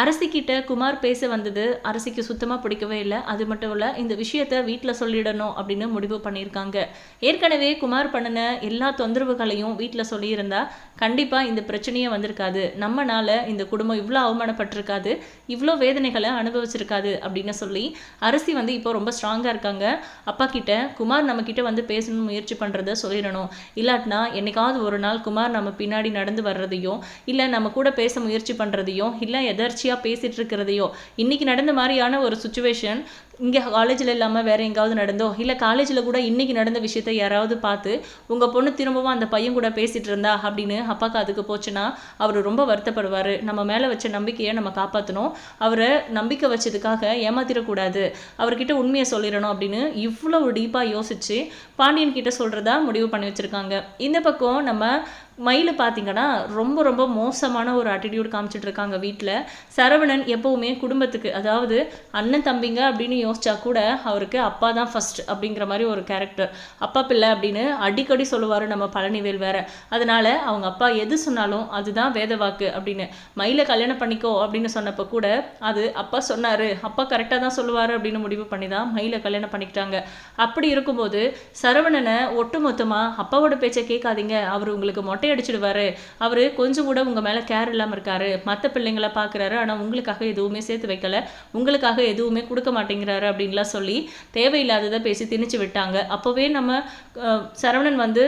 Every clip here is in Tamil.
அரசிக்கிட்ட குமார் பேச வந்தது அரசிக்கு சுத்தமாக பிடிக்கவே இல்லை. அது மட்டும் இல்லை இந்த விஷயத்த வீட்டில் சொல்லிடணும் அப்படின்னு முடிவு பண்ணியிருக்காங்க. ஏற்கனவே குமார் பண்ணின எல்லா தொந்தரவுகளையும் வீட்டில் சொல்லியிருந்தா கண்டிப்பாக இந்த பிரச்சனையே வந்திருக்காது. நம்மனால இந்த குடும்பம் இவ்வளோ அவமானப்பட்டிருக்காது இவ்வளோ வேதனைகளை அனுபவிச்சிருக்காது அப்படின்னு சொல்லி அரசி வந்து இப்போ ரொம்ப ஸ்ட்ராங்காக இருக்காங்க. அப்பா கிட்ட குமார் நம்ம கிட்ட வந்து பேசணும்னு முயற்சி பண்ணுறத சொல்லிடணும். இல்லாட்டினா என்னைக்காவது ஒரு நாள் குமார் நம்ம பின்னாடி நடந்து வர்றதையும் இல்லை நம்ம கூட பேச முயற்சி பண்ணுறதையும் இல்லை எதர்ச்சி மகிழ்ச்சியாக பேசிட்டு இருக்கிறதையோ இன்னைக்கு நடந்த மாதிரியான ஒரு சுச்சுவேஷன் இங்கே காலேஜில் இல்லாமல் வேறு எங்காவது நடந்தோ? இல்லை காலேஜில் கூட இன்றைக்கி நடந்த விஷயத்த யாராவது பார்த்து உங்கள் பொண்ணு திரும்பவும் அந்த பையன் கூட பேசிகிட்டு இருந்தா அப்படின்னு அப்பாக்கு அதுக்கு போச்சுன்னா அவர் ரொம்ப வருத்தப்படுவார். நம்ம மேலே வச்ச நம்பிக்கையை நம்ம காப்பாற்றணும் அவரை நம்பிக்கை வச்சதுக்காக ஏமாத்திடக்கூடாது. அவர்கிட்ட உண்மையை சொல்லிடணும் அப்படின்னு இவ்வளோ டீப்பாக யோசித்து பாண்டியன் கிட்ட சொல்கிறதா முடிவு பண்ணி வச்சுருக்காங்க. இந்த பக்கம் நம்ம மயில் பார்த்தீங்கன்னா ரொம்ப ரொம்ப மோசமான ஒரு அட்டிடியூட் காமிச்சிட்டு இருக்காங்க வீட்டில் சரவணன் எப்போவுமே குடும்பத்துக்கு அதாவது அண்ணன் தம்பிங்க அப்படின்னு யோசிச்சா கூட அவருக்கு அப்பா தான் ஃபர்ஸ்ட் அப்படிங்கிற மாதிரி ஒரு கேரக்டர் அப்பா பிள்ளை அப்படின்னு அடிக்கடி சொல்லுவார் நம்ம பழனிவேல் வேற. அதனால அவங்க அப்பா எது சொன்னாலும் அதுதான் வேத வாக்கு அப்படின்னு. மயிலை கல்யாணம் பண்ணிக்கோ அப்படின்னு சொன்னப்போ கூட அது அப்பா சொன்னாரு. அப்பா கரெக்டாக தான் சொல்லுவார் அப்படின்னு முடிவு பண்ணி தான் மயில கல்யாணம் பண்ணிக்கிட்டாங்க. அப்படி இருக்கும்போது சரவணனை ஒட்டுமொத்தமாக அப்பாவோட பேச்சை கேட்காதீங்க. அவர் உங்களுக்கு மொட்டை அடிச்சிடுவாரு அவர் கொஞ்சம் கூட உங்கள் மேலே கேர் இல்லாமல் இருக்காரு. மற்ற பிள்ளைங்களை பார்க்குறாரு ஆனால் உங்களுக்காக எதுவுமே சேர்த்து வைக்கல. உங்களுக்காக எதுவுமே கொடுக்க மாட்டேங்கிறாரு. அப்படின்லாம் சொல்லி தேவையில்லாததை பேசி திணிச்சு விட்டாங்க. அப்போவே நம்ம சரவணன் வந்து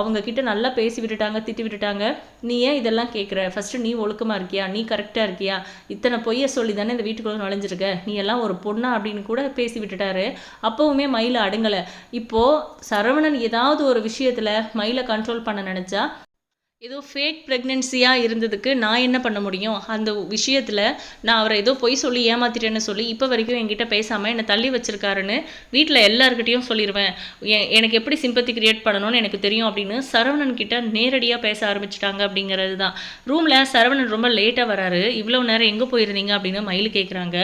அவங்க கிட்ட நல்லா பேசி விட்டுட்டாங்க திட்டி விட்டுட்டாங்க. நீ ஏன் இதெல்லாம் கேட்குற ஃபஸ்ட்டு நீ ஒழுக்கமாக இருக்கியா? நீ கரெக்டாக இருக்கியா? இத்தனை பொய்யை சொல்லி தானே இந்த வீட்டுக்குள்ளே நுழைஞ்சிருக்க? நீ எல்லாம் ஒரு பொண்ணா அப்படின்னு கூட பேசி விட்டுட்டாரு. அப்போவுமே மயில அடுங்கலை. இப்போ சரவணன் ஏதாவது ஒரு விஷயத்துல மயிலை கண்ட்ரோல் பண்ண நினச்சா ஏதோ ஃபேக் ப்ரெக்னென்சியாக இருந்ததுக்கு நான் என்ன பண்ண முடியும்? அந்த விஷயத்தில் நான் அவரை ஏதோ பொய் சொல்லி ஏமாத்திட்டேன்னு சொல்லி இப்போ வரைக்கும் என்கிட்ட பேசாமல் என்னை தள்ளி வச்சிருக்காருன்னு வீட்டில் எல்லாருக்கிட்டையும் சொல்லிடுவேன் எனக்கு எப்படி சிம்பத்தி கிரியேட் பண்ணணும்னு எனக்கு தெரியும் அப்படின்னு சரவணன் கிட்ட நேரடியாக பேச ஆரம்பிச்சிட்டாங்க அப்படிங்கிறது தான் ரூமில் சரவணன் ரொம்ப லேட்டாக வராரு. இவ்வளோ நேரம் எங்கே போயிருந்தீங்க அப்படின்னு மயில் கேட்குறாங்க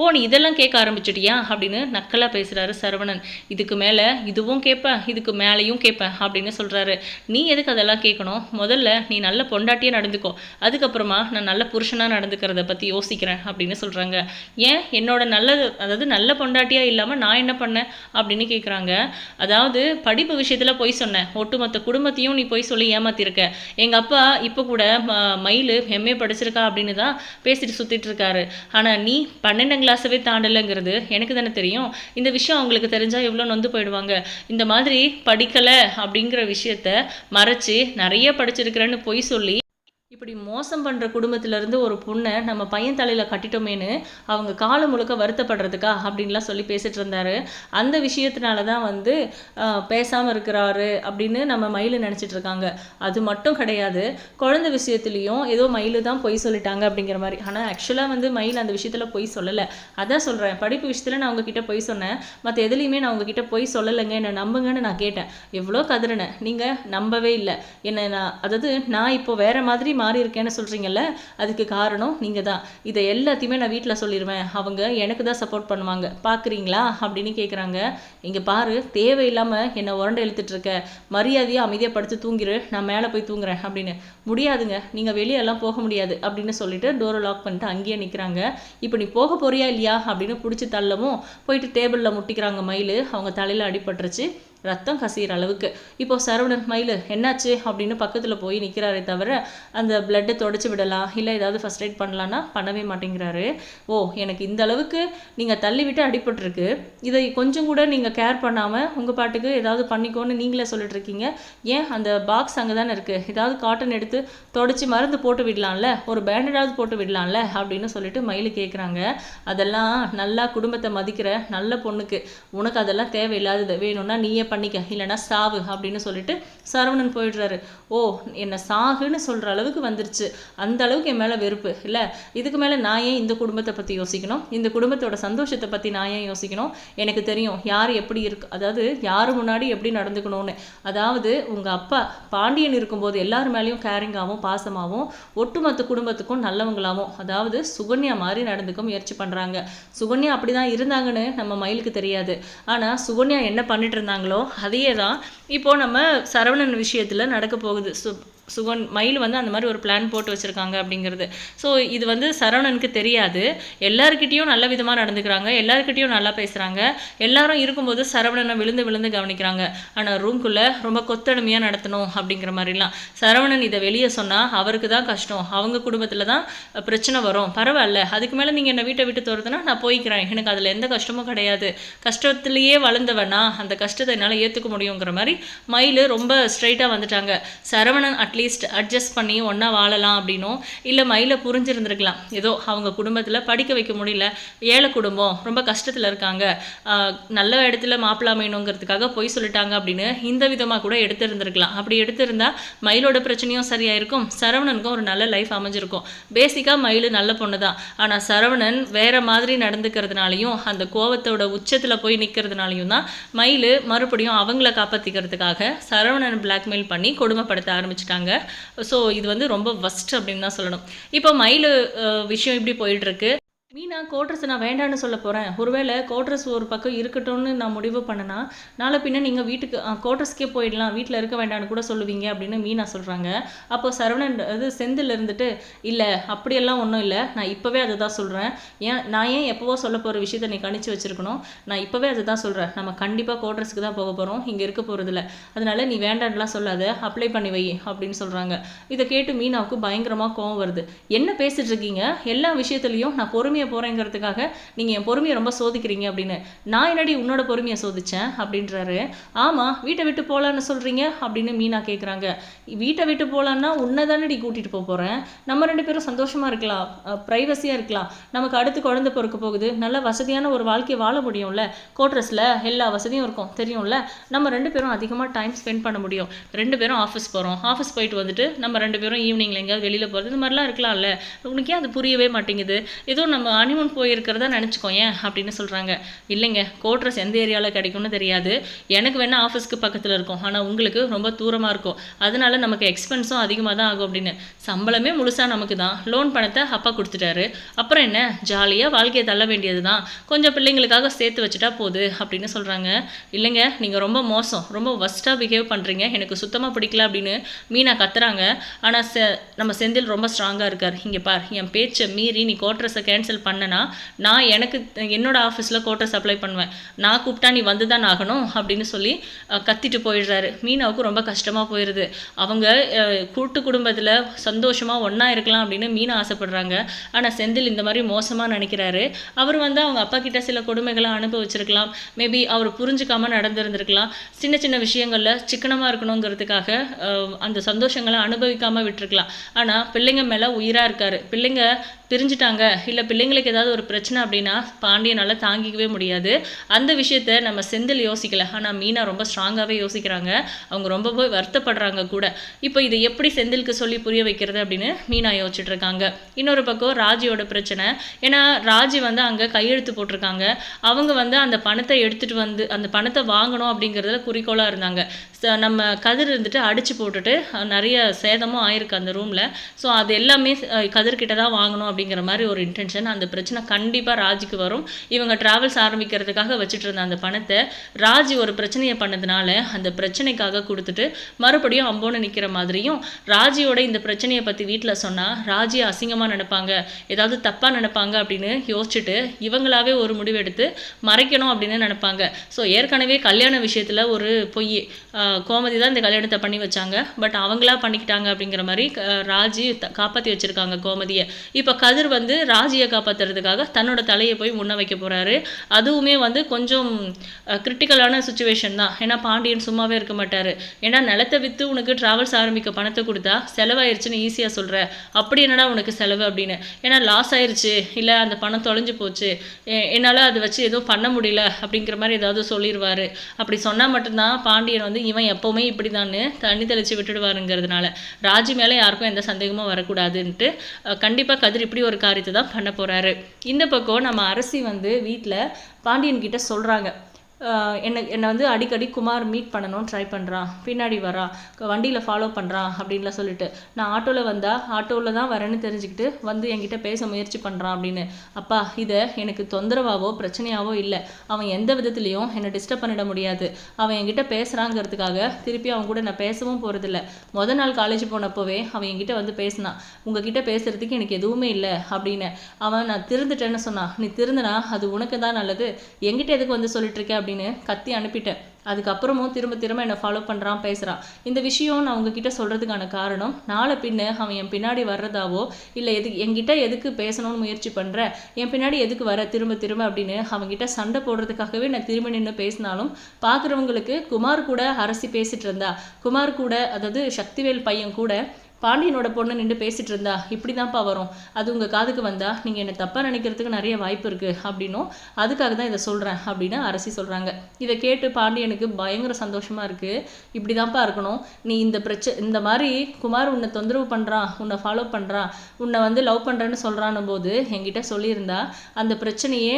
ஓ நீ இதெல்லாம் கேட்க ஆரம்பிச்சிட்டியா? அப்படின்னு நக்கலாக பேசுகிறாரு சரவணன். இதுக்கு மேலே இதுவும் கேட்பேன் இதுக்கு மேலேயும் கேட்பேன் அப்படின்னு சொல்கிறாரு நீ எதுக்கு அதெல்லாம் கேட்கணும்? முதல்ல முதல்ல நீ நல்ல பொண்டாட்டியாக நடந்துக்கோ. அதுக்கப்புறமா நான் நல்ல புருஷனாக நடந்துக்கிறத பற்றி யோசிக்கிறேன் அப்படின்னு சொல்கிறாங்க ஏன்? என்னோட நல்லது அதாவது நல்ல பொண்டாட்டியாக இல்லாமல் நான் என்ன பண்ணேன் அப்படின்னு கேட்குறாங்க அதாவது படிப்பு விஷயத்தில் போய் சொன்னேன். ஒட்டுமொத்த குடும்பத்தையும் நீ போய் சொல்லி ஏமாத்திருக்க. எங்கள் அப்பா இப்போ கூட மயில் எம்ஏ படிச்சிருக்கா அப்படின்னு தான் பேசிட்டு சுற்றிட்டு இருக்காரு. ஆனால் நீ பன்னெண்டாம் கிளாஸவே தாண்டலைங்கிறது எனக்கு தானே தெரியும். இந்த விஷயம் அவங்களுக்கு தெரிஞ்சால் எவ்வளோ நொந்து போயிடுவாங்க. இந்த மாதிரி படிக்கலை அப்படிங்கிற விஷயத்த மறைச்சு நிறைய வச்சிருக்கிறேன்னு பொய் சொல்லி இப்படி மோசம் பண்ணுற குடும்பத்திலேருந்து ஒரு பொண்ணை நம்ம பையன் தலையில் கட்டிட்டோமேன்னு அவங்க காலம் முழுக்க வருத்தப்படுறதுக்கா அப்படின்லாம் சொல்லி பேசிட்டு இருந்தாரு. அந்த விஷயத்தினால தான் வந்து பேசாமல் இருக்கிறாரு அப்படின்னு நம்ம மயில் நினச்சிட்டு இருக்காங்க. அது மட்டும் கிடையாது. குழந்தை விஷயத்துலேயும் ஏதோ மயில் தான் பொய் சொல்லிட்டாங்க அப்படிங்கிற மாதிரி. ஆனால் ஆக்சுவலாக வந்து மயில் அந்த விஷயத்தில் பொய் சொல்லலை. அதான் சொல்கிறேன் படிப்பு விஷயத்தில் நான் உங்ககிட்ட பொய் சொன்னேன். மற்ற எதுலேயுமே நான் உங்ககிட்ட பொய் சொல்லலைங்க. என்னை நம்புங்கன்னு நான் கேட்டேன். எவ்வளோ கதறினேன் நீங்கள் நம்பவே இல்லை. என்னை நான் அதாவது நான் இப்போ வேறு மாதிரி மாறி இருக்கேன்னு சொல்கிறீங்கல்ல அதுக்கு காரணம் நீங்கள் தான் இதை எல்லாத்தையுமே நான் வீட்டில் சொல்லிடுவேன் அவங்க எனக்கு தான் சப்போர்ட் பண்ணுவாங்க. பார்க்குறீங்களா அப்படின்னு கேட்குறாங்க இங்கே பாரு தேவையில்லாமல் என்னை உரண்டை இழுத்துட்டு இருக்க. மரியாதையாக அமைதியாக படுத்து தூங்கிரு. நான் மேலே போய் தூங்குறேன் அப்படின்னு. முடியாதுங்க. நீங்கள் வெளியெல்லாம் போக முடியாது அப்படின்னு சொல்லிட்டு டோரை லாக் பண்ணிட்டு அங்கேயே நிற்கிறாங்க இப்போ நீ போக போறியா இல்லையா? அப்படின்னு பிடிச்சி தள்ளவும் போயிட்டு டேபிளில் முட்டிக்கிறாங்க மயில். அவங்க தலையில் அடிபட்டுருச்சு. ரத்தம் கசிகிற அளவுக்கு. இப்போது சரவணன் மயில் என்னாச்சு? அப்படின்னு பக்கத்தில் போய் நிற்கிறாரே தவிர அந்த பிளட்டை தொடச்சி விடலாம் இல்லை ஏதாவது ஃபர்ஸ்ட் எய்ட் பண்ணலான்னா பண்ணவே மாட்டேங்கிறாரு. ஓ எனக்கு இந்த அளவுக்கு நீங்கள் தள்ளிவிட்டு அடிபட்டிருக்கு. இதை கொஞ்சம் கூட நீங்கள் கேர் பண்ணாமல் உங்கள் பாட்டுக்கு ஏதாவது பண்ணிக்கோன்னு நீங்களே சொல்லிட்டு இருக்கீங்க. ஏன் அந்த பாக்ஸ் அங்கே தானே இருக்குது ஏதாவது காட்டன் எடுத்து தொடச்சி மருந்து போட்டு விடலாம்ல? ஒரு பேண்டடாவது போட்டு விடலாம்ல? அப்படின்னு சொல்லிட்டு மயில் கேட்குறாங்க அதெல்லாம் நல்லா குடும்பத்தை மதிக்கிற நல்ல பொண்ணுக்கு. உனக்கு அதெல்லாம் தேவையில்லாதது. வேணும்னா நீயே பண்ணிக்க இல்லைன்னா சாவு அப்படின்னு சொல்லிட்டு சரவணன் போயிடுறாரு. ஓ என்னை சாகுன்னு சொல்கிற அளவுக்கு வந்துருச்சு. அந்த அளவுக்கு என் மேலே வெறுப்பு இல்லை? இதுக்கு மேலே நான் ஏன் இந்த குடும்பத்தை பற்றி யோசிக்கணும்? இந்த குடும்பத்தோட சந்தோஷத்தை பற்றி நான் ஏன் யோசிக்கணும்? எனக்கு தெரியும் யார் எப்படி இருக்கு அதாவது யார் முன்னாடி எப்படி நடந்துக்கணும்னு. அதாவது உங்கள் அப்பா பாண்டியன் இருக்கும்போது எல்லார் மேலேயும் கேரிங்காகவும் பாசமாகவும் ஒட்டுமொத்த குடும்பத்துக்கும் நல்லவங்களாகவும் அதாவது சுகன்யா மாதிரி நடந்துக்க முயற்சி பண்ணுறாங்க சுகன்யா அப்படி தான் இருந்தாங்கன்னு நம்ம மயிலுக்கு தெரியாது. ஆனால் சுகன்யா என்ன பண்ணிட்டு இருந்தாங்களோ அதையே தான் இப்போ நம்ம சரவணன் விஷயத்தில் நடக்க போகுது. சு சுகன் மயில் வந்து அந்த மாதிரி ஒரு பிளான் போட்டு வச்சுருக்காங்க அப்படிங்கிறது. ஸோ இது வந்து சரவணனுக்கு தெரியாது. எல்லாருக்கிட்டேயும் நல்ல விதமாக நடந்துக்கிறாங்க. எல்லாருக்கிட்டேயும் நல்லா பேசுகிறாங்க எல்லாரும் இருக்கும்போது சரவணனை விழுந்து விழுந்து கவனிக்கிறாங்க. ஆனால் ரூம்குள்ளே ரொம்ப கொத்தடிமையாக நடத்தணும் அப்படிங்கிற மாதிரிலாம். சரவணன் இதை வெளியே சொன்னால் அவருக்கு தான் கஷ்டம். அவங்க குடும்பத்தில் தான் பிரச்சனை வரும். பரவாயில்ல. அதுக்கு மேலே நீங்கள் என்னை வீட்டை விட்டு தோறதுனா நான் போய்க்கிறேன். எனக்கு அதில் எந்த கஷ்டமும் கிடையாது. கஷ்டத்துலேயே வளர்ந்தவனா அந்த கஷ்டத்தை என்னால் ஏற்றுக்க முடியுங்கிற மாதிரி மயில் ரொம்ப ஸ்ட்ரைட்டாக வந்துட்டாங்க. சரவணன் அட்லீஸ்ட் அட்ஜஸ்ட் பண்ணி ஒன்றா வாழலாம் அப்படின்னும் இல்லை மயிலை புரிஞ்சிருந்துருக்கலாம். ஏதோ அவங்க குடும்பத்தில் படிக்க வைக்க முடியல ஏழை குடும்பம் ரொம்ப கஷ்டத்தில் இருக்காங்க நல்ல இடத்துல மாப்பிள்ளை அமையணுங்கிறதுக்காக பொய் சொல்லிட்டாங்க அப்படின்னு இந்த விதமாக கூட எடுத்திருந்திருக்கலாம். அப்படி எடுத்திருந்தால் மயிலோட பிரச்சனையும் சரியாயிருக்கும் சரவணனுக்கும் ஒரு நல்ல லைஃப் அமைஞ்சிருக்கும். பேசிக்காக மயில் நல்ல பொண்ணு தான் ஆனால் சரவணன் வேற மாதிரி நடந்துக்கிறதுனாலையும் அந்த கோவத்தோட உச்சத்தில் போய் நிற்கிறதுனாலையும் தான் மயில் மறுபடியும் அவங்கள காப்பாற்றிக்கிறதுக்காக சரவணன் பிளாக்மெயில் பண்ணி கொடுமைப்படுத்த ஆரம்பிச்சிட்டாங்க. ஸோ இது வந்து ரொம்ப வஸ்ட் அப்படின்னு தான் சொல்லணும். இப்போ மயில் விஷயம் இப்படி போயிட்டு இருக்கு. மீனா கோட்ரஸ் நான் வேண்டான்னு சொல்ல போகிறேன் ஒருவேளை கோட்ரஸ் ஒரு பக்கம் இருக்கட்டும்னு நான் முடிவு பண்ணனா நாளை பின்ன நீங்கள் வீட்டுக்கு கோட்ரஸ்க்கே போயிடலாம் வீட்டில் இருக்க வேண்டாம்னு கூட சொல்லுவீங்க அப்படின்னு மீனா சொல்கிறாங்க அப்போ சரவணன் இது செந்தில் இருந்துட்டு இல்லை அப்படியெல்லாம் ஒன்றும் இல்லை நான் இப்போவே அதை தான் சொல்கிறேன் ஏன் நான் ஏன் எப்போவோ சொல்ல போகிற விஷயத்த நீ கணிச்சு வச்சிருக்கணும்? நான் இப்போவே அதை தான் சொல்கிறேன் நம்ம கண்டிப்பாக கோட்ரஸ்க்கு தான் போக போகிறோம் இங்கே இருக்க போகிறதில்ல அதனால நீ வேண்டான்லாம் சொல்லாத. அப்ளை பண்ணி வை அப்படின்னு சொல்கிறாங்க இதை கேட்டு மீனாவுக்கு பயங்கரமாக கோவம் வருது. என்ன பேசிகிட்டு இருக்கீங்க? எல்லா விஷயத்துலையும் நான் பொறுமையாக போகிறேங்கிறதுக்காக நீங்கள் என் பொறுமையை ரொம்ப சோதிக்கிறீங்க அப்படின்னு. நான் என்னடி உன்னோட பொறுமையை சோதிச்சேன்? அப்படின்றாரு. ஆமாம் வீட்டை விட்டு போகலான்னு சொல்கிறீங்க அப்படின்னு மீனா கேட்குறாங்க வீட்டை விட்டு போகலான்னா உன்னை தானடி கூட்டிகிட்டு போக போகிறேன் நம்ம ரெண்டு பேரும் சந்தோஷமாக இருக்கலாம். ப்ரைவசியாக இருக்கலாம். நமக்கு அடுத்து குழந்தை பிறக்க போகுது. நல்ல வசதியான ஒரு வாழ்க்கையை வாழ முடியும்ல? கோட்ரஸில் எல்லா வசதியும் இருக்கும். தெரியும்ல? நம்ம ரெண்டு பேரும் அதிகமாக டைம் ஸ்பெண்ட் பண்ண முடியும். ரெண்டு பேரும் ஆஃபீஸ் போகிறோம் ஆஃபீஸ் போயிட்டு வந்துட்டு நம்ம ரெண்டு பேரும் ஈவினிங்கில் எங்கேயாவது வெளியில் போகிறது இந்த மாதிரிலாம் இருக்கலாம்ல. உனக்கே அது புரியவே மாட்டேங்குது? ஏதோ நம்ம ஹனிமூன் போயிருக்கிறதா நினச்சிக்கோ ஏன் அப்படின்னு சொல்கிறாங்க இல்லைங்க கோட்ரஸ் எந்த ஏரியாவில் கிடைக்கும்னு தெரியாது. எனக்கு வேணால் ஆஃபீஸ்க்கு பக்கத்தில் இருக்கும். ஆனால் உங்களுக்கு ரொம்ப தூரமாக இருக்கும். அதனால நமக்கு எக்ஸ்பென்ஸும் அதிகமாக தான் ஆகும் அப்படின்னு. சம்பளமே முழுசாக நமக்கு தான். லோன் பணத்தை அப்பா கொடுத்துட்டாரு. அப்புறம் என்ன? ஜாலியாக வாழ்க்கையை தள்ள வேண்டியது தான். கொஞ்சம் பிள்ளைங்களுக்காக சேர்த்து வச்சுட்டா போகுது அப்படின்னு சொல்கிறாங்க இல்லைங்க நீங்கள் ரொம்ப மோசம். ரொம்ப ஒஸ்ட்டாக பிஹேவ் பண்ணுறீங்க எனக்கு சுத்தமாக பிடிக்கல அப்படின்னு மீனா கத்துறாங்க. ஆனால் செ நம்ம செந்தில் ரொம்ப ஸ்ட்ராங்காக இருக்கார். இங்கே பார் என் பேச்சை மீறி நீ கோட்ரஸை கேன்சல் பண்ணனா நான் எனக்கு என்னோட ஆஃபீஸில் கோட்டை அப்ளை பண்ணுவேன். நான் கூப்பிட்டா நீ வந்து தான் ஆகணும் அப்படின்னு சொல்லி கத்திட்டு போயிடுறாரு. மீனாவுக்கு ரொம்ப கஷ்டமாக போயிடுது அவங்க கூட்டு குடும்பத்தில் சந்தோஷமாக ஒன்றா இருக்கலாம் அப்படின்னு மீனா ஆசைப்படுறாங்க. ஆனால் செந்தில் இந்த மாதிரி மோசமாக நினைக்கிறாரு. அவர் வந்து அவங்க அப்பா கிட்ட சில கொடுமைகளை அனுபவிச்சிருக்கலாம். மேபி அவர் புரிஞ்சுக்காம நடந்திருந்திருக்கலாம். சின்ன சின்ன விஷயங்களில் சிக்கனமாக இருக்கணுங்கிறதுக்காக அந்த சந்தோஷங்களை அனுபவிக்காமல் விட்டுருக்கலாம். ஆனால் பிள்ளைங்க மேலே உயிராக இருக்காரு. பிள்ளைங்க பிரிஞ்சுட்டாங்க. இல்லை பிள்ளைங்களுக்கு ஏதாவது ஒரு பிரச்சனை அப்படின்னா பாண்டியனால் தாங்கிக்கவே முடியாது. அந்த விஷயத்த நம்ம செந்தில் யோசிக்கலை. ஆனால் மீனா ரொம்ப ஸ்ட்ராங்காகவே யோசிக்கிறாங்க. அவங்க ரொம்பவே வருத்தப்படுறாங்க கூட. இப்போ இதை எப்படி செந்திலுக்கு சொல்லி புரிய வைக்கிறது அப்படின்னு மீனா யோசிச்சுட்டு இருக்காங்க. இன்னொரு பக்கம் ராஜியோட பிரச்சனை. ஏன்னா ராஜி வந்து அங்கே கையெழுத்து போட்டிருக்காங்க. அவங்க வந்து அந்த பணத்தை எடுத்துகிட்டு வந்து அந்த பணத்தை வாங்கணும் அப்படிங்கிறதுல குறிக்கோளாக இருந்தாங்க. நம்ம கதிர் இருந்துட்டு அடித்து போட்டுட்டு நிறைய சேதமும் ஆயிருக்கு அந்த ரூமில் ஸோ அது எல்லாமே கதிர்கிட்ட தான் வாங்கணும் அப்படிங்கிற மாதிரி ஒரு இன்டென்ஷன் அந்த பிரச்சனை கண்டிப்பாக ராஜுக்கு வரும். இவங்க ட்ராவல்ஸ் ஆரம்பிக்கிறதுக்காக வச்சுட்டு இருந்த அந்த பணத்தை ராஜி ஒரு பிரச்சனையை பண்ணதுனால அந்த பிரச்சனைக்காக கொடுத்துட்டு மறுபடியும் அம்போன்னு நிற்கிற மாதிரியும் ராஜியோட இந்த பிரச்சனையை பற்றி வீட்டில் சொன்னால் ராஜி அசிங்கமாக நினைப்பாங்க ஏதாவது தப்பாக நினைப்பாங்க அப்படின்னு யோசிச்சுட்டு இவங்களாவே ஒரு முடிவெடுத்து மறைக்கணும் அப்படின்னு நினைப்பாங்க. ஸோ ஏற்கனவே கல்யாண விஷயத்தில் ஒரு பொய் கோமதி தான் இந்த கல்யாணத்தை பண்ணி வச்சாங்க. பட் அவங்களா பண்ணிக்கிட்டாங்க அப்படிங்கிற மாதிரி க- ராஜி த- வச்சுருக்காங்க கோமதியை. இப்போ கதிர் வந்து ராஜியை காப்பாற்றுறதுக்காக தன்னோட தலையை போய் முன்ன வைக்க போகிறாரு அதுவுமே வந்து கொஞ்சம் கிரிட்டிக்கலான சுச்சுவேஷன் தான். ஏன்னா பாண்டியன் சும்மாவே இருக்க மாட்டார். ஏன்னா நிலத்தை விற்று உனக்கு ட்ராவல்ஸ் ஆரம்பிக்க பணத்தை கொடுத்தா செலவாயிருச்சுன்னு ஈஸியாக சொல்கிற அப்படி என்னடா உனக்கு செலவு அப்படின்னு. ஏன்னா லாஸ் ஆயிடுச்சு இல்லை அந்த பணம் தொலைஞ்சு போச்சு. என்னால் அதை வச்சு எதுவும் பண்ண முடியல அப்படிங்கிற மாதிரி ஏதாவது சொல்லிடுவார் அப்படி சொன்னால் மட்டும்தான் பாண்டியன் வந்து இவன் எப்போவுமே இப்படி தான் தண்ணி தெளித்து விட்டுடுவாருங்கிறதுனால. ராஜி மேலே யாருக்கும் எந்த சந்தேகமும் வரக்கூடாதுன்ட்டு கண்டிப்பாக கதிர் இப்படி ஒரு காரியத்தை தான் பண்ண போகிறாரு இந்த பக்கம் நம்ம அரசி வந்து வீட்டில் பாண்டியன் கிட்ட சொல்கிறாங்க என்னை என்னை வந்து அடிக்கடி குமார் மீட் பண்ணணும்னு ட்ரை பண்ணுறான் பின்னாடி வரான் வண்டியில் ஃபாலோ பண்ணுறான் அப்படின்லாம் சொல்லிட்டு. நான் ஆட்டோவில் வந்தால் ஆட்டோவில் தான் வரேன்னு தெரிஞ்சுக்கிட்டு வந்து என்கிட்ட பேச முயற்சி பண்ணுறான் அப்படின்னு. அப்பா இதை எனக்கு தொந்தரவாவோ பிரச்சனையாவோ இல்லை. அவன் எந்த விதத்துலேயும் என்னை டிஸ்டர்ப் பண்ணிட முடியாது. அவன் என்கிட்ட பேசுகிறாங்கிறதுக்காக திருப்பி அவன் கூட நான் பேசவும் போகிறதில்ல முத நாள் காலேஜ் போனப்போவே அவன் என்கிட்ட வந்து பேசினான் உங்ககிட்ட பேசுகிறதுக்கு எனக்கு எதுவுமே இல்லை அப்படின்னு. அவன் நான் திருந்துட்டேன்னு சொன்னான். நீ திருந்தினா அது உனக்கு தான் நல்லது. என்கிட்ட எதுக்கு வந்து சொல்லிட்டு இருக்கேன் அப்படின்னு கத்தி அனுப்பிட்டேன். அதுக்கப்புறமும் திரும்ப திரும்ப என்னை ஃபாலோ பண்ணுறான் பேசுகிறான் இந்த விஷயம் நான் உங்ககிட்ட சொல்கிறதுக்கான காரணம் நாளை பின்ன அவன் என் பின்னாடி வர்றதாவோ இல்லை எது என்கிட்ட எதுக்கு பேசணும்னு முயற்சி பண்ணுற என் பின்னாடி எதுக்கு வர திரும்ப திரும்ப அப்படின்னு அவங்ககிட்ட சண்டை போடுறதுக்காகவே நான் திரும்ப நின்று பேசினாலும் பார்க்குறவங்களுக்கு குமார் கூட அரசி பேசிகிட்டு இருந்தா குமார் கூட அதாவது சக்திவேல் பையன் கூட பாண்டியனோட பொண்ணு நின்று பேசிட்டு இருந்தா இப்படி தான்ப்பா வரும். அது உங்கள் காதுக்கு வந்தால் நீங்கள் என்னை தப்பாக நினைக்கிறதுக்கு நிறைய வாய்ப்பு இருக்குது அப்படின்னும் அதுக்காக தான் இதை சொல்கிறேன் அப்படின்னு அரசி சொல்கிறாங்க இதை கேட்டு பாண்டியனுக்கு பயங்கர சந்தோஷமாக இருக்குது இப்படி தான்ப்பா இருக்கணும். நீ இந்த பிரச்ச இந்த மாதிரி குமார் உன்னை தொந்தரவு பண்ணுறான் உன்னை ஃபாலோ பண்ணுறான் உன்னை வந்து லவ் பண்ணுறேன்னு சொல்கிறான் போது என்கிட்ட சொல்லியிருந்தா அந்த பிரச்சனையே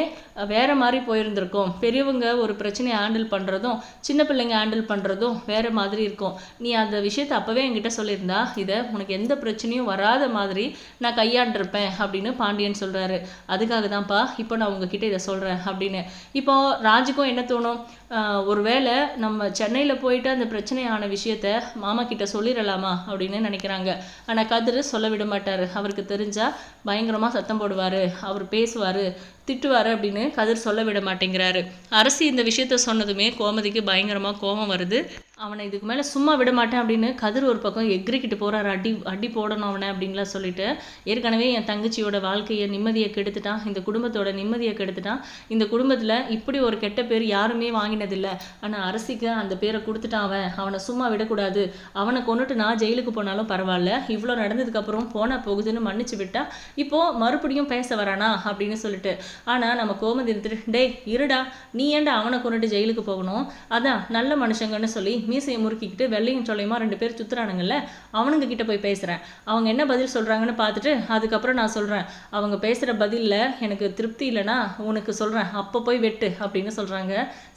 வேற மாதிரி போயிருந்திருக்கும். பெரியவங்க ஒரு பிரச்சனையை ஹேண்டில் பண்ணுறதும் சின்ன பிள்ளைங்க ஹேண்டில் பண்ணுறதும் வேறு மாதிரி இருக்கும். நீ அந்த விஷயத்தை அப்போவே என்கிட்ட சொல்லியிருந்தா இதை உனக்கு எந்த பிரச்சனையும் வராத மாதிரி நான் கையாண்டிருப்பேன் அப்படின்னு பாண்டியன் சொல்கிறாரு அதுக்காக தான்ப்பா இப்போ நான் உங்ககிட்ட இதை சொல்கிறேன் அப்படின்னு. இப்போ ராஜுக்கும் என்ன தோணும்? ஒருவேளை நம்ம சென்னையில் போயிட்டு அந்த பிரச்சனையான விஷயத்த மாமா கிட்ட சொல்லிடலாமா அப்படின்னு நினைக்கிறாங்க. ஆனால் கதிர் சொல்ல விட மாட்டார். அவருக்கு தெரிஞ்சால் பயங்கரமாக சத்தம் போடுவார். அவர் பேசுவார் திட்டுவார் அப்படின்னு கதிர் சொல்ல விட மாட்டேங்கிறாரு. அரசு இந்த விஷயத்த சொன்னதுமே கோமதிக்கு பயங்கரமாக கோபம் வருது. அவனை இதுக்கு மேலே சும்மா விட மாட்டேன் அப்படின்னு கதிர் ஒரு பக்கம் எக்ரிக்கிட்டு போகிறாரு அடி அடி போடணும் அவனை அப்படின்லாம் சொல்லிட்டு ஏற்கனவே என் தங்கச்சியோட வாழ்க்கையை நிம்மதியை கெடுத்துட்டான். இந்த குடும்பத்தோட நிம்மதியை கெடுத்துட்டான். இந்த குடும்பத்தில் இப்படி ஒரு கெட்ட பேர் யாருமே வாங்கினதில்லை. ஆனால் அரசிக்கு அந்த பேரை கொடுத்துட்டான் அவன். அவனை சும்மா விடக்கூடாது. அவனை கொண்டுட்டு நான் ஜெயிலுக்கு போனாலும் பரவாயில்ல. இவ்வளோ நடந்ததுக்கப்புறம் போனால் போகுதுன்னு மன்னிச்சு விட்டா இப்போது மறுபடியும் பேச வரானா அப்படின்னு சொல்லிட்டு. ஆனால் நம்ம கோமதி இருந்துட்டு டேய் இருடா. நீ ஏன்டா அவனை கொண்டுட்டு ஜெயிலுக்கு போகணும்? அதான் நல்ல மனுஷங்கன்னு சொல்லி மீசையை முறுக்கிக்கிட்டு வெள்ளையும் சொல்லையுமா ரெண்டு பேர் சுற்றுறானுங்கல்ல அவனுங்க கிட்ட போய் பேசுகிறேன் அவங்க என்ன பதில் சொல்கிறாங்கன்னு பார்த்துட்டு அதுக்கப்புறம் நான் சொல்கிறேன் அவங்க பேசுகிற பதிலில் எனக்கு திருப்தி இல்லைனா உனக்கு சொல்கிறேன் அப்போ போய் வெட்டு அப்படின்னு சொல்கிறாங்க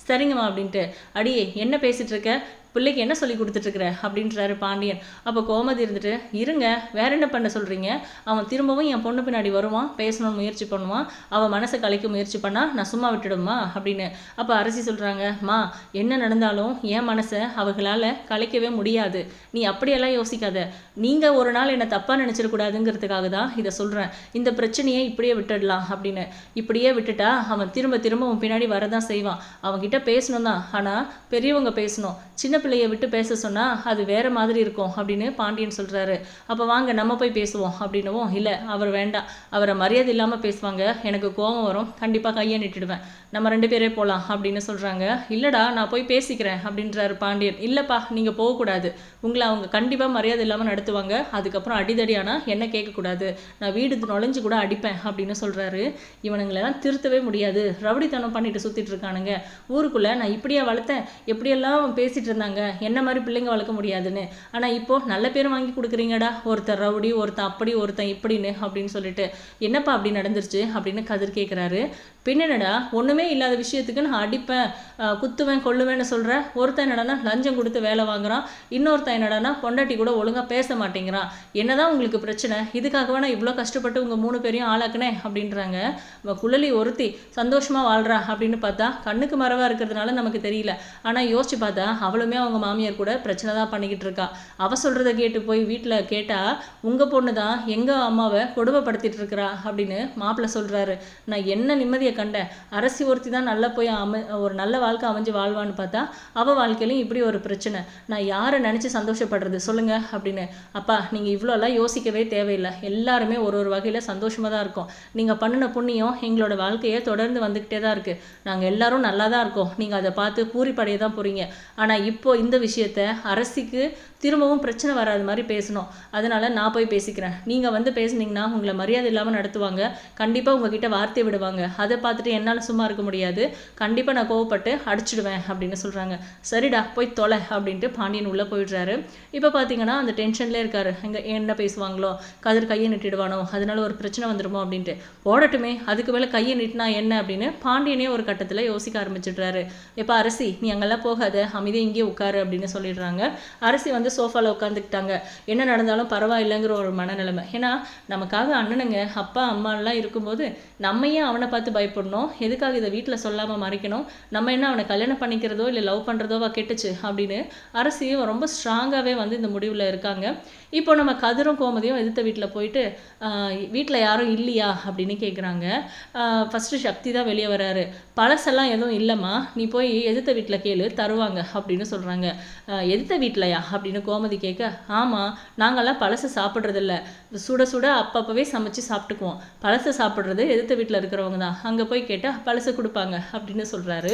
சரிங்கம்மா அப்படின்ட்டு. அடியே என்ன பேசிகிட்டு இருக்க? பிள்ளைக்கு என்ன சொல்லி கொடுத்துட்ருக்குற? அப்படின்றாரு பாண்டியன். அப்போ கோமதி இருந்துட்டு இருங்க வேற என்ன பண்ண சொல்கிறீங்க அவன் திரும்பவும் என் பொண்ணு பின்னாடி வருவான் பேசணும்னு முயற்சி பண்ணுவான். அவன் மனசை கலைக்க முயற்சி பண்ணால் நான் சும்மா விட்டுடுமா? அப்படின்னு. அப்போ அரசி சொல்கிறாங்க மா என்ன நடந்தாலும் என் மனசை அவர்களால் கலைக்கவே முடியாது. நீ அப்படியெல்லாம் யோசிக்காத. நீங்கள் ஒரு நாள் என்னை தப்பாக நினச்சிடக்கூடாதுங்கிறதுக்காக தான் இதை சொல்கிறேன் இந்த பிரச்சனையை இப்படியே விட்டுடலாம் அப்படின்னு. இப்படியே விட்டுட்டா அவன் திரும்ப திரும்ப உன் பின்னாடி வரதான் செய்வான். அவன்கிட்ட பேசணும் தான். ஆனால் பெரியவங்க பேசணும். சின்ன பிள்ளையை விட்டு பேச சொன்னால் அது வேற மாதிரி இருக்கும் அப்படின்னு பாண்டியன் சொல்கிறாரு அப்போ வாங்க நம்ம போய் பேசுவோம் அப்படின்னவும் இல்லை அவர் வேண்டாம். அவரை மரியாதை இல்லாமல் பேசுவாங்க. எனக்கு கோபம் வரும். கண்டிப்பாக கையை நிட்டுடுவேன். நம்ம ரெண்டு பேரே போகலாம் அப்படின்னு சொல்கிறாங்க இல்லைடா நான் போய் பேசிக்கிறேன் அப்படின்றாரு பாண்டியன். இல்லைப்பா நீங்கள் போகக்கூடாது. உங்களை அவங்க கண்டிப்பாக மரியாதை இல்லாமல் நடத்துவாங்க. அதுக்கப்புறம் அடிதடி ஆனால் என்ன கேட்கக்கூடாது. நான் வீடு நுழைஞ்சு கூட அடிப்பேன் அப்படின்னு சொல்கிறாரு இவனுங்களெல்லாம் திருத்தவே முடியாது. ரவுடித்தனம் பண்ணிட்டு சுற்றிட்டு இருக்கானுங்க. ஊருக்குள்ளே நான் இப்படியா வளர்த்தேன்? எப்படியெல்லாம் பேசிகிட்டு இருந்தாங்க? என்ன மாதிரி பிள்ளைங்க வளர்க்க முடியாதுன்னு. ஆனால் இப்போ நல்ல பேர் வாங்கி கொடுக்குறீங்கடா. ஒருத்தர் ரவுடி ஒருத்தன் அப்படி ஒருத்தன் இப்படின்னு அப்படின்னு சொல்லிட்டு என்னப்பா அப்படி நடந்துருச்சு? அப்படின்னு கதிர் கேட்குறாரு பின்னடா ஒன்றுமே இல்லாத விஷயத்துக்கு நான் அடிப்பேன் குத்துவேன் கொள்ளுவேன்னு சொல்கிறேன் ஒருத்தன் என்னடானா லஞ்சம் கொடுத்து வேலை வாங்குறான். இன்னொருத்தன் என்னடானா பொண்டாட்டி கூட ஒழுங்காக பேச மாட்டேங்கிறான். என்னதான் உங்களுக்கு பிரச்சனை? இதுக்காகவே நான் இவ்வளோ கஷ்டப்பட்டு உங்கள் மூணு பேரையும் ஆளாக்குனேன் அப்படின்றாங்க. குழலி ஒருத்தி சந்தோஷமாக வாழ்கிறா அப்படின்னு பார்த்தா கண்ணுக்கு மரவாக இருக்கிறதுனால நமக்கு தெரியல. ஆனால் யோசிச்சு பார்த்தா அவளுமே அவங்க மாமியார் கூட பிரச்சனை தான் பண்ணிக்கிட்டு இருக்கா. அவள் சொல்கிறத கேட்டு போய் வீட்டில் கேட்டால் உங்கள் பொண்ணு தான் எங்கள் அம்மாவை கொடுமைப்படுத்திட்டு இருக்கிறா? அப்படின்னு மாப்பிள்ளை சொல்கிறாரு நான் என்ன நிம்மதியை கண்டேன் அரசி ஒருத்தி தான் நல்லா போய் அமை ஒரு நல்ல வாழ்க்கை அமைஞ்சு வாழ்வான்னு பார்த்தா அவள் வாழ்க்கையிலையும் இப்படி ஒரு பிரச்சனை. நான் யாரை நினச்சி சந்தோஷப்படுறது? சொல்லுங்க அப்படின்னு. அப்பா நீங்கள் இவ்வளோலாம் யோசிக்கவே தேவையில்லை. எல்லாருமே ஒரு ஒரு வகையில் சந்தோஷமாக தான் இருக்கும். நீங்கள் பண்ணின புண்ணியம் எங்களோட வாழ்க்கையை தொடர்ந்து வந்துக்கிட்டே தான் இருக்குது நாங்கள் எல்லாரும் நல்லா தான் இருக்கோம். நீங்கள் அதை பார்த்து பூரிப்படைய தான் போகிறீங்க ஆனால் இப்போ இந்த விஷயத்த அரசிக்கு திரும்பவும் பிரச்சனை வராத மாதிரி பேசணும். அதனால நான் போய் பேசிக்கிறேன். நீங்கள் வந்து பேசுனீங்கன்னா உங்களை மரியாதை இல்லாமல் நடத்துவாங்க. கண்டிப்பாக உங்ககிட்ட வார்த்தை விடுவாங்க. அதை பார்த்துட்டு என்னால் சும்மா இருக்க முடியாது. கண்டிப்பாக நான் கோவப்பட்டு அடிச்சிடுவேன் அப்படின்னு சொல்கிறாங்க சரிடா போய் தொலை அப்படின்ட்டு பாண்டியன் உள்ளே போயிடுறாரு. இப்போ பார்த்தீங்கன்னா அந்த டென்ஷன்லேயே இருக்காரு. எங்கே என்ன பேசுவாங்களோ? கதிர் கையை நிட்டிடுவானோ? அதனால ஒரு பிரச்சனை வந்துடுமோ அப்படின்ட்டு. ஓடட்டுமே அதுக்கு மேலே கையை நிட்டினா என்ன அப்படின்னு பாண்டியனே ஒரு கட்டத்தில் யோசிக்க ஆரம்பிச்சிடுறாரு. எப்போ அரசி நீ அங்கெல்லாம் போகாத. அமைதியாக இங்கேயே உட்காரு அப்படின்னு சொல்லிடுறாங்க. அரசி வந்து சோஃபாவில் உட்காந்துக்கிட்டாங்க என்ன நடந்தாலும் பரவாயில்லைங்கிற ஒரு மனநிலைமை. ஏன்னா நமக்காக அண்ணனுங்க அப்பா அம்மாலாம் இருக்கும்போது நம்ம ஏன் அவனை பார்த்து பயப்படணும்? எதுக்காக இதை வீட்டில் சொல்லாமல் மறைக்கணும்? நம்ம என்ன அவனை கல்யாணம் பண்ணிக்கிறதோ இல்லை லவ் பண்ணுறதோவா கெட்டுச்சு அப்படின்னு அரசியும் ரொம்ப ஸ்ட்ராங்காகவே வந்து இந்த முடிவில் இருக்காங்க. இப்போ நம்ம கதிரும் கோமதியும் எதிர்த்த வீட்டில் போயிட்டு வீட்டில் யாரும் இல்லையா? அப்படின்னு கேட்குறாங்க ஃபஸ்ட்டு சக்தி தான் வெளியே வராரு. பழசெல்லாம் எதுவும் இல்லைம்மா. நீ போய் எதிர்த்த வீட்டில் கேளு தருவாங்க அப்படின்னு சொல்கிறாங்க எதிர்த்த வீட்டிலையா அப்படின்னு கோமதி கேட்க ஆமாம் நாங்கள்லாம் பழசை சாப்பிட்றதில்ல. சுட சுட அப்பப்போவே சமைச்சு சாப்பிட்டுக்குவோம். பழசை சாப்பிட்றது எதிர்த்த வீட்டில் இருக்கிறவங்க தான். அங்கே போய் கேட்டால் பழசு கொடுப்பாங்க அப்படின்னு சொல்கிறாரு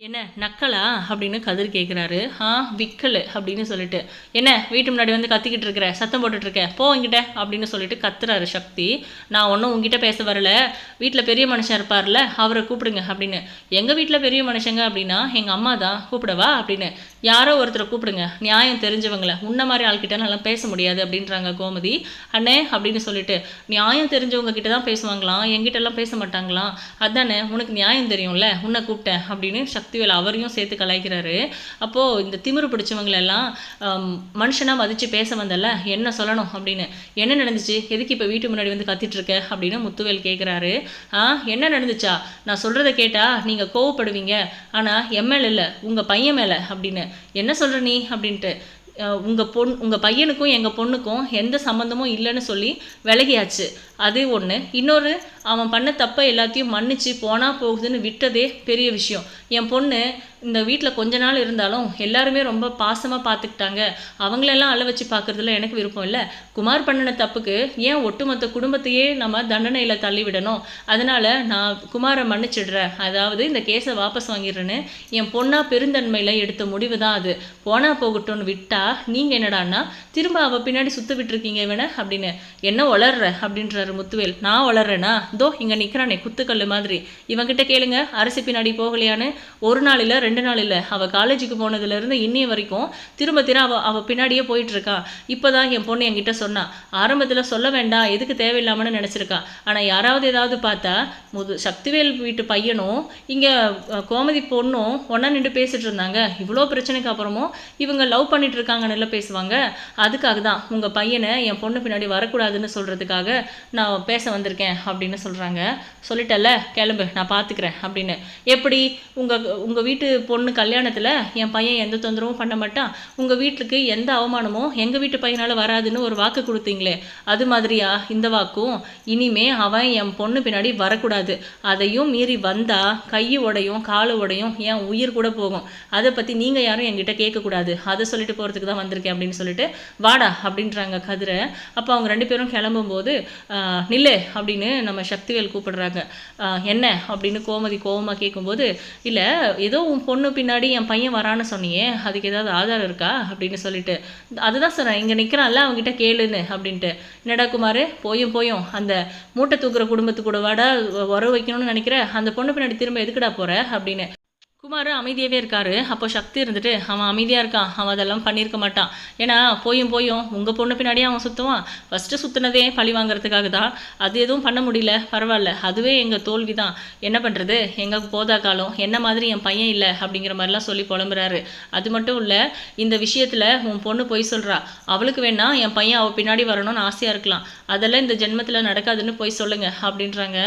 என்ன நக்கலா? அப்படின்னு கதிர் கேட்குறாரு ஆ விக்கல் அப்படின்னு சொல்லிட்டு. என்ன வீட்டு முன்னாடி வந்து கத்திக்கிட்டு இருக்கிற சத்தம் போட்டுட்ருக்க போ இங்கிட்ட அப்படின்னு சொல்லிட்டு கத்துறாரு சக்தி. நான் ஒன்றும் உங்ககிட்ட பேச வரல. வீட்டில் பெரிய மனுஷன் இருப்பார்ல அவரை கூப்பிடுங்க அப்படின்னு. எங்கள் வீட்டில் பெரிய மனுஷங்க? அப்படின்னா எங்கள் அம்மா தான் கூப்பிடவா? அப்படின்னு. யாரோ ஒருத்தரை கூப்பிடுங்க. நியாயம் தெரிஞ்சவங்கள. உன்ன மாதிரி ஆள்கிட்ட நல்லா பேச முடியாது அப்படின்றாங்க கோமதி. அண்ணே அப்படின்னு சொல்லிட்டு. நியாயம் தெரிஞ்சவங்க கிட்ட தான் பேசுவாங்களாம். எங்கிட்டெல்லாம் பேச மாட்டாங்களாம். அதானே உனக்கு நியாயம் தெரியும்ல? உன்னை கூப்பிட்டேன் அப்படின்னு சக்திவேல் அவரையும் சேர்த்து கலாய்க்கிறாரு. அப்போது இந்த திமிரு பிடிச்சவங்களெல்லாம் மனுஷனாக மதித்து பேச வந்தல என்ன சொல்லணும் அப்படின்னு. என்ன நடந்துச்சு? எதுக்கு இப்போ வீட்டு முன்னாடி வந்து கத்திட்டு இருக்க அப்படின்னு முத்துவேல் கேட்குறாரு ஆ என்ன நடந்துச்சா? நான் சொல்கிறத கேட்டால் நீங்கள் கோவப்படுவீங்க. ஆனால் எம்எல் இல்லை. உங்கள் பையன் மேலே அப்படின்னு. என்ன சொல்கிற நீ? அப்படின்ட்டு. உங்கள் பொண் உங்கள் பையனுக்கும் எங்கள் பொண்ணுக்கும் எந்த சம்மந்தமும் இல்லைன்னு சொல்லி விலகியாச்சு. அது ஒன்று இன்னொரு அவன் பண்ண தப்பை எல்லாத்தையும் மன்னிச்சு போனால் போகுதுன்னு விட்டதே பெரிய விஷயம். என் பொண்ணு இந்த வீட்டில் கொஞ்ச நாள் இருந்தாலும் எல்லாருமே ரொம்ப பாசமாக பார்த்துக்கிட்டாங்க அவங்களெல்லாம் அள வச்சு பார்க்குறதுல எனக்கு விருப்பம் இல்லை. குமார் பண்ணின தப்புக்கு ஏன் ஒட்டுமொத்த குடும்பத்தையே நம்ம தண்டனையில் தள்ளிவிடணும்? அதனால் நான் குமாரை மன்னிச்சிடுறேன். அதாவது இந்த கேஸை வாபஸ் வாங்கிடுறேன்னு என் பொண்ணாக பெருந்தன்மையில் எடுத்த முடிவு தான் அது. போனால் போகட்டும்னு விட்டால் நீங்கள் என்னடான்னா திரும்ப அவள் பின்னாடி சுத்த விட்டுருக்கீங்க இவனை அப்படின்னு. என்ன வளர்ற அப்படின்றாரு முத்துவேல். நான் வளர்றேனா தோ இங்கே நிற்கிறானே குத்துக்கல் மாதிரி. இவங்கிட்ட கேளுங்க அரசு பின்னாடி போகலையான்னு ஒரு நாளில் ரெண்டு நாள் இல்லை. அவள் காலேஜுக்கு போனதுலேருந்து இன்னி வரைக்கும் திரும்ப திரும்ப அவள் அவள் பின்னாடியே போயிட்டுருக்கா இப்போ தான் என் பொண்ணு என்கிட்ட சொன்னா. ஆரம்பத்தில் சொல்ல வேண்டாம். எதுக்கு தேவையில்லாமன்னு நினச்சிருக்கா. ஆனால் யாராவது ஏதாவது பார்த்தா முது சக்திவேல் வீட்டு பையனும் இங்கே கோமதி பொண்ணும் ஒன்றா நின்று பேசிட்டு இருந்தாங்க. இவ்வளோ பிரச்சனைக்கு அப்புறமும் இவங்க லவ் பண்ணிட்டு இருக்காங்கன்னு பேசுவாங்க. அதுக்காக தான் உங்கள் பையனை என் பொண்ணு பின்னாடி வரக்கூடாதுன்னு சொல்கிறதுக்காக நான் பேச வந்திருக்கேன் அப்படின்னு சொல்கிறாங்க சொல்லிட்டல கிளம்பு நான் பார்த்துக்கிறேன் அப்படின்னு. எப்படி? உங்கள் உங்கள் வீட்டு பொண்ணு கல்யாணத்தில் என் பையன் எந்த தொந்தரவும் பண்ண மாட்டான். உங்கள் வீட்டுக்கு எந்த அவமானமும் எங்கள் வீட்டு பையனால் வராதுன்னு ஒரு வாக்கு கொடுத்தீங்களே அது மாதிரியா? இந்த வாக்கும். இனிமே அவன் என் பொண்ணு பின்னாடி வரக்கூடாது. அதையும் மீறி வந்தால் கை உடையும் காலு உடையும் என் உயிர் கூட போகும். அதை பற்றி நீங்கள் யாரும் என்கிட்ட கேட்கக்கூடாது. அதை சொல்லிட்டு போகிறதுக்கு தான் வந்திருக்கேன் அப்படின்னு சொல்லிட்டு வாடா அப்படின்றாங்க கதிரை. அப்போ அவங்க ரெண்டு பேரும் கிளம்பும்போது நில்லு அப்படின்னு நம்ம சக்திவேல் கூப்பிடுறாங்க. என்ன? அப்படின்னு கோமதி கோவமாக கேட்கும்போது இல்லை ஏதோ உன் பொண்ணு பின்னாடி என் பையன் வரான்னு சொன்னியே அதுக்கு ஏதாவது ஆதாரம் இருக்கா? அப்படின்னு சொல்லிட்டு. அதுதான் சொன்னேன் இங்கே நிற்கிறான்ல அவங்ககிட்ட கேளுன்னு அப்படின்ட்டு. என்னடா குமார் போயும் போயும். அந்த மூட்டை தூக்குற குடும்பத்து கூட வாடா உறவு வைக்கணும்னு நினைக்கிற? அந்த பொண்ணு பின்னாடி திரும்ப எதுக்குடா போகிற அப்படின்னு. குமார் அமைதியாகவே இருக்காரு. அப்போ சக்தி இருந்துட்டு அவன் அமைதியாக இருக்கான் அவன் அதெல்லாம் பண்ணியிருக்க மாட்டான் ஏன்னா போயும் போயும் உங்கள் பொண்ணு பின்னாடியே அவன் சுற்றுவான் ஃபஸ்ட்டு சுற்றுனதே பழி வாங்குறதுக்காக தான். அது எதுவும் பண்ண முடியல. பரவாயில்ல. அதுவே எங்கள் தோல்வி தான் என்ன பண்ணுறது எங்கள் போதா காலம்? என்ன மாதிரி என் பையன் இல்லை? அப்படிங்கிற மாதிரிலாம் சொல்லி புலம்புறாரு. அது மட்டும் இல்லை இந்த விஷயத்தில் உன் பொண்ணு பொய் சொல்கிறா அவளுக்கு வேணா என் பையன் அவள் பின்னாடி வரணும்னு ஆசையாக இருக்கலாம். அதெல்லாம் இந்த ஜென்மத்தில் நடக்காதுன்னு போய் சொல்லுங்கள் அப்படின்றாங்க.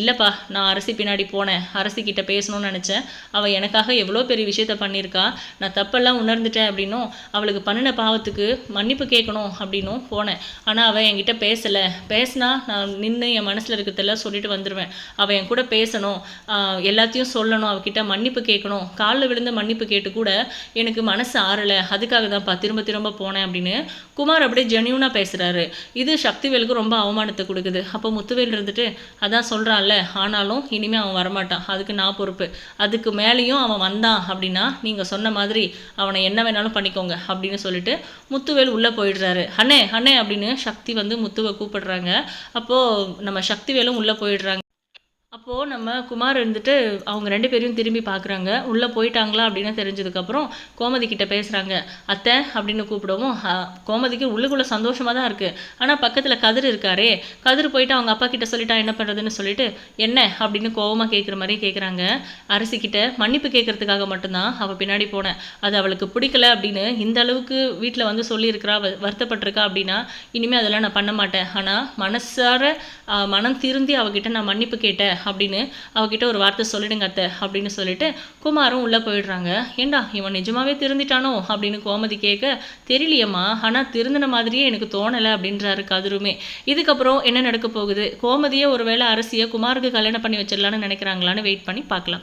இல்லைப்பா நான் அரசி பின்னாடி போனேன். அரசிக்கிட்ட பேசணும்னு நினச்சேன். அவள் எனக்காக எவ்வளோ பெரிய விஷயத்த பண்ணியிருக்கா? நான் தப்பெல்லாம் உணர்ந்துட்டேன் அப்படின்னும் அவளுக்கு பண்ணின பாவத்துக்கு மன்னிப்பு கேட்கணும் அப்படின்னும் போனேன். ஆனால் அவள் என்கிட்ட பேசலை. பேசினா நான் நின்று என் மனசில் இருக்கிறதெல்லாம் சொல்லிட்டு வந்துடுவேன் அவள் என் கூட பேசணும். எல்லாத்தையும் சொல்லணும். அவகிட்ட மன்னிப்பு கேட்கணும். காலில் விழுந்த மன்னிப்பு கேட்டு கூட எனக்கு மனசு ஆறலை. அதுக்காக தான்ப்பா திரும்ப திரும்ப போனேன் அப்படின்னு குமார் அப்படியே ஜென்யூனாக பேசுகிறாரு இது சக்திவேலுக்கு ரொம்ப அவமானத்தை கொடுக்குது. அப்போ முத்துவேல் இருந்துட்டு அதான் சொல்கிறான்ல ஆனாலும் இனிமேல் அவன் வரமாட்டான். அதுக்கு நான் பொறுப்பு. அதுக்கு மேலேயும் அவன் வந்தான் அப்படின்னா நீங்கள் சொன்ன மாதிரி அவனை என்ன வேணாலும் பண்ணிக்கோங்க அப்படின்னு சொல்லிட்டு முத்துவேல் உள்ளே போயிடுறாரு. அண்ணே அண்ணே அப்படின்னு சக்தி வந்து முத்துவை கூப்பிடுறாங்க. அப்போது நம்ம சக்திவேலும் உள்ளே போயிடுறாங்க. அப்போது நம்ம குமார் இருந்துட்டு அவங்க ரெண்டு பேரையும் திரும்பி பார்க்குறாங்க உள்ளே போயிட்டாங்களா அப்படின்னு தெரிஞ்சதுக்கப்புறம் கோமதி கிட்ட பேசுகிறாங்க அத்தை அப்படின்னு கூப்பிடவும் கோமதிக்கு உள்ளுக்குள்ளே சந்தோஷமாக தான் இருக்குது ஆனால் பக்கத்தில் கதிர் இருக்காரே. கதிர் போயிட்டு அவங்க அப்பா கிட்ட சொல்லிட்டா என்ன பண்ணுறதுன்னு சொல்லிட்டு என்ன? அப்படின்னு கோவமாக கேட்குற மாதிரி கேட்குறாங்க அரசிக்கிட்ட மன்னிப்பு கேட்கறதுக்காக மட்டும்தான் அவள் பின்னாடி போனேன். அது அவளுக்கு பிடிக்கல அப்படின்னு இந்த அளவுக்கு வீட்டில் வந்து சொல்லியிருக்கிறா வ- வருத்தப்பட்டிருக்கா அப்படின்னா இனிமேல் அதெல்லாம் நான் பண்ண மாட்டேன். ஆனால் மனசார மனம் திருந்தி அவகிட்ட நான் மன்னிப்பு கேட்டேன். அப்படின்னு அவகிட்ட ஒரு வார்த்தை சொல்லிடுங்க அத்தை அப்படின்னு சொல்லிட்டு குமாரும் உள்ளே போயிடுறாங்க. ஏண்டா இவன் நிஜமாவே திருந்திட்டானோ? அப்படின்னு கோமதி கேட்க தெரியலையம்மா ஆனால் திருந்தின மாதிரியே எனக்கு தோணலை அப்படின்றாரு கதிருமே. இதுக்கப்புறம் என்ன நடக்க போகுது? கோமதியே ஒருவேளை அரசியை குமாருக்கு கல்யாணம் பண்ணி வச்சிடலான்னு நினைக்கிறாங்களான்னு வெயிட் பண்ணி பார்க்கலாம்.